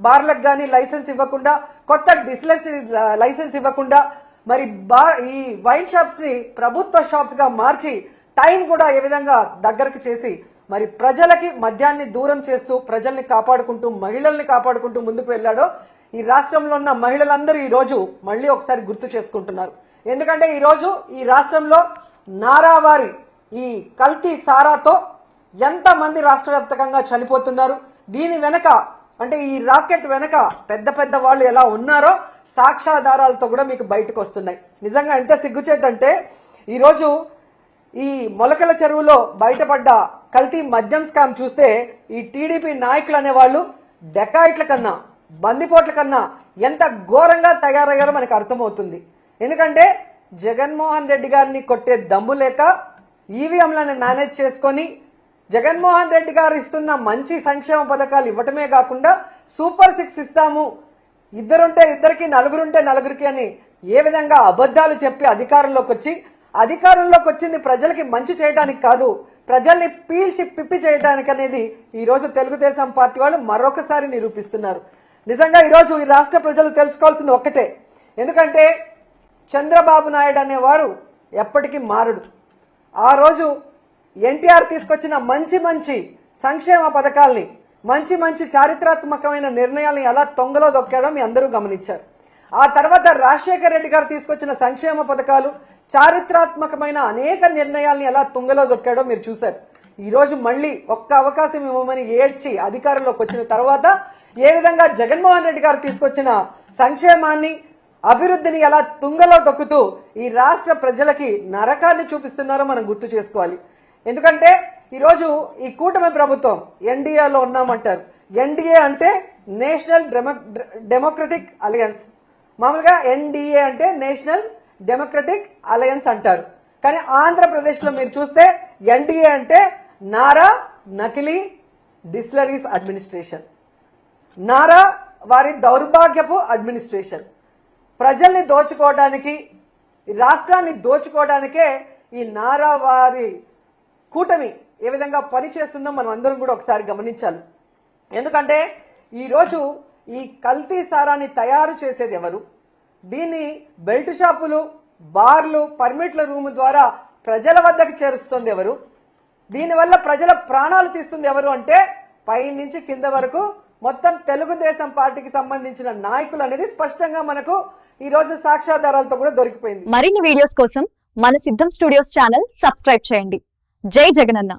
బార్లకు కానీ లైసెన్స్ ఇవ్వకుండా కొత్త డిస్లెన్స్ లైసెన్స్ ఇవ్వకుండా మరి బార్ ఈ వైన్ షాప్స్ని ప్రభుత్వ షాప్స్గా మార్చి టైం కూడా ఏ విధంగా దగ్గరకు చేసి మరి ప్రజలకి మద్యాన్ని దూరం చేస్తూ ప్రజల్ని కాపాడుకుంటూ మహిళల్ని కాపాడుకుంటూ ముందుకు వెళ్ళాడో ఈ రాష్ట్రంలో ఉన్న మహిళలందరూ ఈ రోజు మళ్ళీ ఒకసారి గుర్తు చేసుకుంటున్నారు. ఎందుకంటే ఈ రోజు ఈ రాష్ట్రంలో నారావారి ఈ కల్తీ సారాతో ఎంత మంది రాష్ట్ర వ్యాప్తంగా చనిపోతున్నారు దీని వెనక అంటే ఈ రాకెట్ వెనక పెద్ద పెద్ద వాళ్ళు ఎలా ఉన్నారో సాక్ష్యాధారాలతో కూడా మీకు బయటకు వస్తున్నాయి. నిజంగా ఎంత సిగ్గుచేటంటే ఈరోజు ఈ మొలకల చెరువులో బయటపడ్డ కల్తీ మద్యం స్కామ్ చూస్తే ఈ టీడీపీ నాయకులు అనేవాళ్ళు డెకాయిట్ల కన్నా బందిపోట్ల కన్నా ఎంత ఘోరంగా తయారయ్యారో మనకు అర్థమవుతుంది. ఎందుకంటే జగన్మోహన్ రెడ్డి గారిని కొట్టే దమ్ము లేక ఈవీఎంలను మేనేజ్ చేసుకొని జగన్మోహన్ రెడ్డి గారు ఇస్తున్న మంచి సంక్షేమ పథకాలు ఇవ్వటమే కాకుండా సూపర్ సిక్స్ ఇస్తాము. ఇద్దరుంటే ఇద్దరికి నలుగురుంటే నలుగురికి అని ఏ విధంగా అబద్ధాలు చెప్పి అధికారంలోకి వచ్చి అధికారంలోకి వచ్చింది ప్రజలకి మంచి చేయడానికి కాదు ప్రజల్ని పీల్చి పిప్పి చేయడానికి అనేది ఈరోజు తెలుగుదేశం పార్టీ వాళ్ళు మరొకసారి నిరూపిస్తున్నారు. నిజంగా ఈరోజు ఈ రాష్ట్ర ప్రజలు తెలుసుకోవాల్సింది ఒక్కటే. ఎందుకంటే చంద్రబాబు నాయుడు అనేవారు ఎప్పటికీ మారడు. ఆ రోజు ఎన్టీఆర్ తీసుకొచ్చిన మంచి మంచి సంక్షేమ పథకాల్ని మంచి మంచి చారిత్రాత్మకమైన నిర్ణయాల్ని ఎలా తొంగలో దొక్కాడో మీ అందరూ గమనించారు. ఆ తర్వాత రాజశేఖర రెడ్డి గారు తీసుకొచ్చిన సంక్షేమ పథకాలు చారిత్రాత్మకమైన అనేక నిర్ణయాల్ని ఎలా తుంగలో దొక్కాడో మీరు చూశారు. ఈ రోజు మళ్ళీ ఒక్క అవకాశం ఇవ్వమని ఏడ్చి అధికారంలోకి వచ్చిన తర్వాత ఏ విధంగా జగన్మోహన్ రెడ్డి గారు తీసుకొచ్చిన సంక్షేమాన్ని అభివృద్ధిని ఎలా తుంగలో దొక్కుతూ ఈ రాష్ట్ర ప్రజలకి నరకాన్ని చూపిస్తున్నారో మనం గుర్తు చేసుకోవాలి. ఎందుకంటే ఈరోజు ఈ కూటమి ప్రభుత్వం ఎన్డీఏలో ఉన్నామంటారు. ఎన్డీఏ అంటే నేషనల్ డెమోక్రటిక్ అలయన్స్. మామూలుగా ఎన్డీఏ అంటే నేషనల్ డెమోక్రటిక్ అలయన్స్ అంటారు. కానీ ఆంధ్రప్రదేశ్లో మీరు చూస్తే ఎన్డీఏ అంటే నారా నకిలీ డిస్లరీస్ అడ్మినిస్ట్రేషన్. నారా వారి దౌర్భాగ్యపు అడ్మినిస్ట్రేషన్. ప్రజల్ని దోచుకోవడానికి ఈ రాష్ట్రాన్ని దోచుకోవడానికే ఈ నారా వారి కూటమి ఏ విధంగా పనిచేస్తుందో మనం అందరం కూడా ఒకసారి గమనించాలి. ఎందుకంటే ఈరోజు ఈ కల్తీ సారాన్ని తయారు చేసేది ఎవరు? దీన్ని బెల్ట్ షాపులు బార్లు పర్మిట్ల రూమ్ ద్వారా ప్రజల వద్దకు చేరుస్తుంది ఎవరు? దీనివల్ల ప్రజల ప్రాణాలు తీస్తుంది ఎవరు అంటే పై నుంచి కింద వరకు మొత్తం తెలుగుదేశం పార్టీకి సంబంధించిన నాయకులు అనేది స్పష్టంగా మనకు ఈ రోజు సాక్ష్యాధారాలతో కూడా దొరికిపోయింది. మరిన్ని వీడియోస్ కోసం మన సిద్ధం స్టూడియోస్ ఛానల్ సబ్స్క్రైబ్ చేయండి. జై జగనన్న.